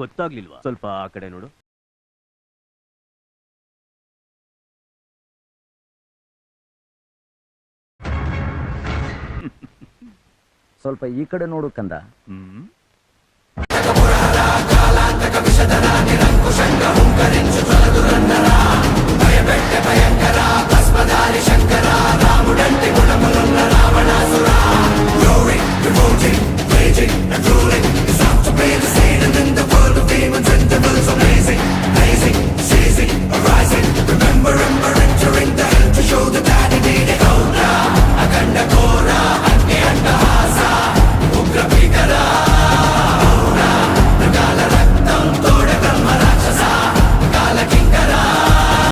ಗೊತ್ತಾಗ್ಲಿಲ್ವಾ? ಸ್ವಲ್ಪ ಆ ಕಡೆ ನೋಡು. ಸ್ವಲ್ಪ ಈ ಕಡೆ ನೋಡು ಕಂದ. ಹ್ಮ್.